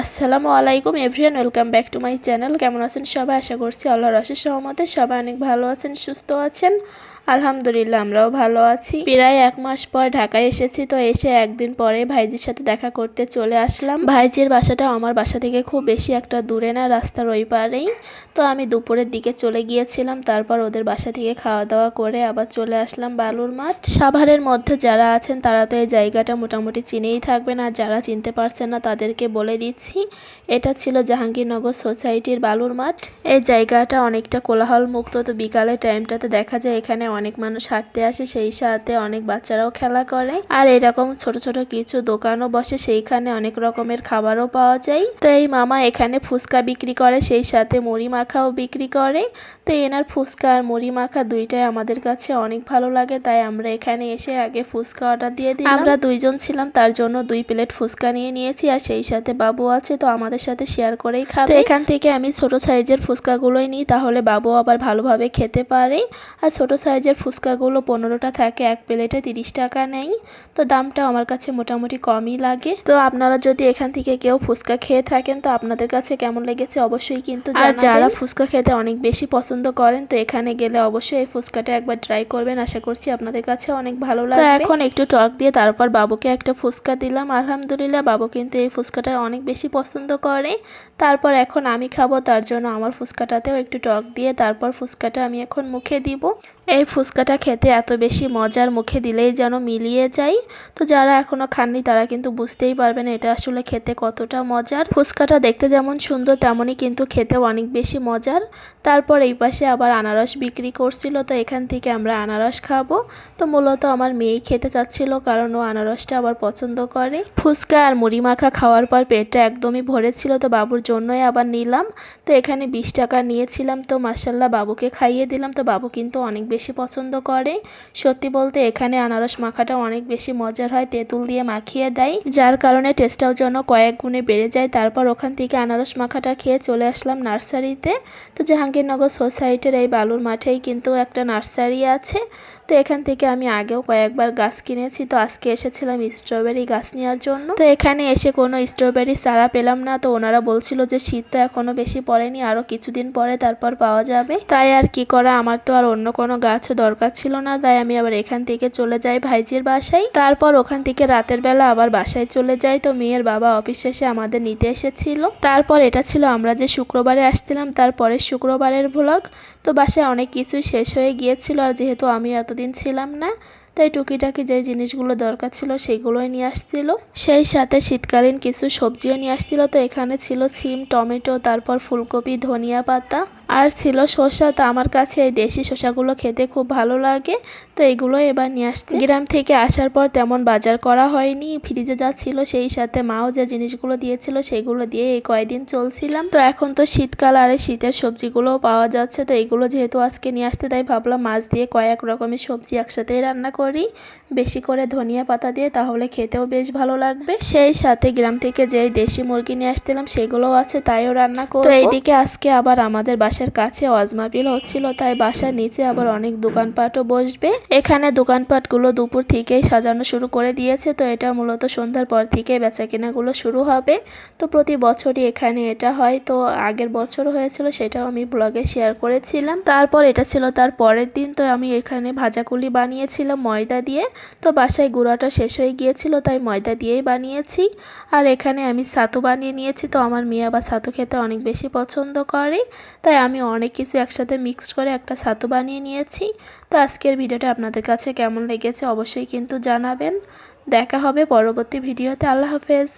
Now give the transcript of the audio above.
আসসালামু আলাইকুম everyone welcome back to my channel. কেমন আছেন সবাই? আশা করছি আল্লাহর অশেষ সহমতে সবাই অনেক ভালো আছেন, সুস্থ আছেন। আলহামদুলিল্লাহ, আমরাও ভালো আছি। প্রায় এক মাস পর ঢাকায় এসেছি, তো এসে একদিন পরে ভাইজির সাথে দেখা করতে চলে আসলাম। ভাইজির বাসাটা আমার বাসা থেকে খুব বেশি একটা দূরে না, রাস্তার ওই পারেই। তো আমি দুপুরের দিকে চলে গিয়েছিলাম, তারপর ওদের বাসা থেকে খাওয়া দাওয়া করে আবার চলে আসলাম বালুর মাঠ। সাভারের মধ্যে যারা আছেন, তারা তো এই জায়গাটা মোটামুটি চিনেই থাকবেন, আর যারা চিনতে পারছেন না, তাদেরকে বলে দিচ্ছি, এটা ছিল জাহাঙ্গীরনগর সোসাইটির বালুর মাঠ। এই জায়গাটা অনেকটা কোলাহল মুক্ত তো বিকালের টাইমটাতে দেখা যায় এখানে অনেক মানুষ হাঁটতে আসে, সেই সাথে অনেক বাচ্চারাও খেলা করে। আর এরকম ছোট ছোট কিছু দোকানও বসে, সেইখানে অনেক রকমের খাবারও পাওয়া যায়। তো এই মামা এখানে ফুচকা বিক্রি করে, সেই সাথে মুড়ি মাখাও বিক্রি করে। তো এনার ফুচকা আর মুড়ি মাখা দুইটাই আমাদের কাছে অনেক ভালো লাগে, তাই আমরা এখানে এসে আগে ফুচকা অর্ডার দিয়ে দিই আমরা দুইজন ছিলাম, তার জন্য দুই প্লেট ফুচকা নিয়ে নিয়েছি, আর সেই সাথে বাবু আছে, তো আমাদের সাথে শেয়ার করেই খাবে। তো এখান থেকে আমি ছোট সাইজের ফুচকাগুলোই নিই, তাহলে বাবু আবার ভালোভাবে খেতে পারে। আর ছোট সাইজের ফুচকাগুলো পনেরোটা থাকে এক প্লেটে তিরিশ টাকা নেই। তো দামটা আমার কাছে মোটামুটি কমই লাগে। তো আপনারা যদি এখান থেকে কেউ ফুচকা খেয়ে থাকেন তো আপনাদের কাছে কেমন লেগেছে অবশ্যই কিন্তু আর যারা ফুচকা খেতে অনেক বেশি পছন্দ করেন তো এখানে গেলে অবশ্যই এই ফুচকাটা একবার ট্রাই করবেন। আশা করছি আপনাদের কাছে অনেক ভালো লাগবে। এখন একটু টক দিয়ে তারপর বাবুকে একটা ফুচকা দিলাম। আলহামদুলিল্লাহ বাবু কিন্তু এই ফুচকাটা অনেক বেশি পছন্দ করে। তারপর এখন আমি খাব তার জন্য আমার ফুচকাটাতেও একটু টক দিয়ে তারপর ফুচকাটা আমি এখন মুখে দিব। এই ফুচকাটা খেতে এত বেশি মজার মুখে দিলেই যেন মিলিয়ে যায়। তো যারা এখনও খাননি, তারা কিন্তু বুঝতেই পারবেন এটা আসলে খেতে কতটা মজার। ফুচকাটা দেখতে যেমন সুন্দর, তেমনই কিন্তু খেতে অনেক বেশি মজার। তারপর এই পাশে আবার আনারস বিক্রি করছিল, তো এখান থেকে আমরা আনারস খাব। তো মূলত আমার মেয়েই খেতে চাচ্ছিল, কারণ ও আনারসটা আবার পছন্দ করে। ফুচকা আর মুড়ি মাখা খাওয়ার পর পেটটা একদমই ভরেছিল, তো বাবুর জন্যই আবার নিলাম। তো এখানে বিশ টাকা নিয়েছিলাম, তো মাসাল্লাহ বাবুকে খাইয়ে দিলাম, তো বাবু কিন্তু অনেক বেশি পছন্দ করে। সত্যি বলতে এখানে আনারস মাখাটা অনেক বেশি মজার হয়, তেঁতুল দিয়ে মাখিয়ে দেয়। যার কারণে টেস্টটাও যেন কয়েক গুণে বেড়ে যায়। তারপর ওখান থেকে আনারস মাখাটা খেয়ে চলে আসলাম নার্সারিতে। তো জাহাঙ্গীরনগর সোসাইটির এই বালুর মাঠেই কিন্তু একটা নার্সারি আছে। তো এখান থেকে আমি আগেও কয়েকবার গাছ কিনেছি। তো আজকে এসেছিলাম স্ট্রবেরি গাছ নেওয়ার জন্য। তো এখানে এসে কোনো স্ট্রবেরি চারা পেলাম না। তো ওনারা বলছিল যে শীত তো এখনও বেশি পড়েনি আরও কিছুদিন পরে তারপর পাওয়া যাবে। তাই আর কি করা, আমার তো আর অন্য কোনো গাছও দরকার ছিল না। তাই আমি আবার এখান থেকে চলে যাই ভাইজির বাসায়। তারপর ওখান থেকে রাতের বেলা আবার বাসায় চলে যাই। তো মেয়ের বাবা অফিস শেষে আমাদের নিতে এসেছিল। তারপর এটা ছিল আমরা যে শুক্রবারে আসছিলাম, তারপরের শুক্রবারের ভ্লগ তো বাসায় অনেক কিছুই শেষ হয়ে গিয়েছিল। আর যেহেতু আমি এতদিন ছিলাম না। তাই টুকিটাকি যে জিনিসগুলো দরকার ছিল সেইগুলোই নিয়ে আসছিল। সেই সাথে শীতকালীন কিছু সবজিও নিয়ে আসছিল। তো এখানে ছিল সিম টমেটো, তারপর ফুলকপি, ধনিয়া পাতা। আর ছিল শসা। তো আমার কাছে এই দেশি শসাগুলো খেতে খুব ভালো লাগে। তো এগুলো এবার নিয়ে আসতে গ্রাম থেকে আসার পর তেমন বাজার করা হয়নি। ফ্রিজে যা ছিল সেই সাথে মাও যে জিনিসগুলো দিয়েছিল সেগুলো দিয়ে এই কয়দিন চলছিলাম। তো এখন তো শীতকাল আর এই শীতের সবজিগুলোও পাওয়া যাচ্ছে। তো এগুলো যেহেতু আজকে নিয়ে আসতে, তাই ভাবলাম মাছ দিয়ে কয়েক রকমের সবজি একসাথেই রান্না করি, বেশি করে ধনিয়া পাতা দিয়ে তাহলে খেতেও বেশ ভালো লাগবে। সেই সাথে গ্রাম থেকে যেই দেশি মুরগি নিয়ে আসছিলাম সেগুলোও আছে, তাইও রান্না করব। এইদিকে আজকে আবার আমাদের বাসার কাছে অজমাপিল হচ্ছিল, তাই বাসার নিচে আবার অনেক দোকানপাটও বসবে। এখানে দোকানপাটগুলো দুপুর থেকেই সাজানো শুরু করে দিয়েছে, তো এটা মূলত সন্ধ্যার পর থেকে বেচা কেনাগুলো শুরু হবে। তো প্রতি বছরই এখানে এটা হয়, তো আগের বছর হয়েছিল, সেটাও আমি ব্লগে শেয়ার করেছিলাম। তারপর এটা ছিল তার পরের দিন, তো আমি এখানে ভাজাকুলি বানিয়েছিলাম ময়দা দিয়ে। তো বাসায় গুঁড়াটা শেষ হয়ে গিয়েছিল, তাই ময়দা দিয়েই বানিয়েছি। আর এখানে আমি ছাতু বানিয়ে নিয়েছি, তো আমার মেয়ে আবার ছাতু খেতে অনেক বেশি পছন্দ করে। তাই আমি অনেক কিছু একসাথে মিক্সড করে একটা ছাতু বানিয়ে নিয়েছি। তো আজকের ভিডিওটা আপনাদের কাছে কেমন লেগেছে অবশ্যই কিন্তু জানাবেন। দেখা হবে পরবর্তী ভিডিওতে, আল্লাহ হাফেজ।